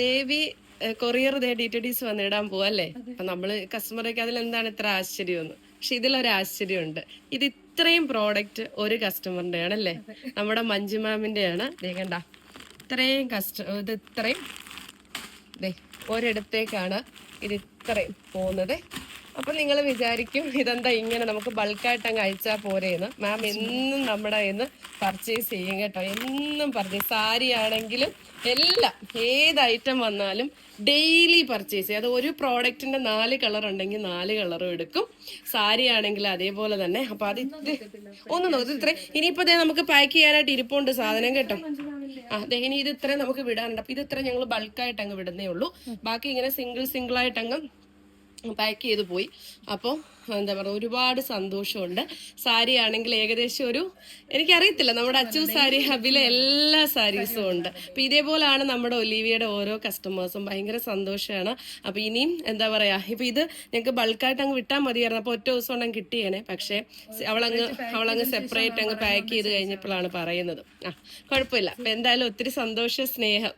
ദേവി courier ദേ D T ഡിസ് വന്നിടാൻ പോവല്ലേ? അപ്പൊ നമ്മൾ കസ്റ്റമറൊക്കെ അതിൽ എന്താണ് ഇത്ര ആശ്ചര്യമൊന്ന്. പക്ഷെ ഇതിലൊരു ആശ്ചര്യമുണ്ട്. ഇത് ഇത്രയും പ്രോഡക്റ്റ് ഒരു കസ്റ്റമറിന്റെ ആണല്ലേ നമ്മുടെ മഞ്ജു മാമിന്റെ ആണ്. ദേ കണ്ട. ഇത്രയും കസ്റ്റ ഇത് ഇത്രയും. ദേ ഒരിടത്തേക്കാണ് ഇത് ഇത്രയും പോകുന്നത്. അപ്പൊ നിങ്ങൾ വിചാരിക്കും ഇതെന്താ ഇങ്ങനെ നമുക്ക് ബൾക്കായിട്ട് അങ്ങ് അയച്ചാൽ പോരെയെന്ന് മാം എന്നും നമ്മുടെ ഇന്ന് പർച്ചേസ് ചെയ്യും കേട്ടോ. എന്നും പർച്ചേസ് സാരി ആണെങ്കിലും എല്ലാം ഏത് ഐറ്റം വന്നാലും ഡെയിലി പർച്ചേസ് ചെയ്യും. അത് ഒരു പ്രോഡക്റ്റിന്റെ നാല് കളർ ഉണ്ടെങ്കിൽ നാല് കളറും എടുക്കും. സാരി ആണെങ്കിൽ അതേപോലെ തന്നെ. അപ്പൊ അത് ഇത് ഒന്ന് നോക്കി ഇത്ര ഇനിയിപ്പോ ദേ നമുക്ക് പാക്ക് ചെയ്യാനായിട്ട് ഇരിപ്പുണ്ട് സാധനം കേട്ടോ. ആ ദേ ഇനി ഇത് ഇത്രയും നമുക്ക് വിടാനുണ്ട്. അപ്പൊ ഇത് ഇത്ര ഞങ്ങൾ ബൾക്കായിട്ട് അങ്ങ് വിടുന്നേ ഉള്ളൂ. ബാക്കി ഇങ്ങനെ സിംഗിൾ സിംഗിൾ ആയിട്ട് അങ്ങ് പാക്ക് ചെയ്ത് പോയി. അപ്പോൾ എന്താ പറയുക ഒരുപാട് സന്തോഷമുണ്ട്. സാരി ആണെങ്കിൽ ഏകദേശം ഒരു എനിക്കറിയത്തില്ല നമ്മുടെ അച്ചു സാരി ഹബിലെ എല്ലാ സാരീസും ഉണ്ട്. അപ്പം ഇതേപോലാണ് നമ്മുടെ ഒലീവിയുടെ ഓരോ കസ്റ്റമേഴ്സും. ഭയങ്കര സന്തോഷമാണ് അപ്പം ഇനിയും എന്താ പറയുക ഇപ്പം ഇത് ഞങ്ങൾക്ക് ബൾക്കായിട്ട് അങ്ങ് വിട്ടാൽ മതിയായിരുന്നു. അപ്പോൾ ഒറ്റ ദിവസം ഉണ്ടെങ്കിൽ കിട്ടിയേനെ. പക്ഷേ അവളങ്ങ് അവളങ്ങ് സെപ്പറേറ്റ് അങ്ങ് പാക്ക് ചെയ്ത് കഴിഞ്ഞപ്പോഴാണ് പറയുന്നത്. ആ കുഴപ്പമില്ല. അപ്പം എന്തായാലും ഒത്തിരി സന്തോഷ സ്നേഹം.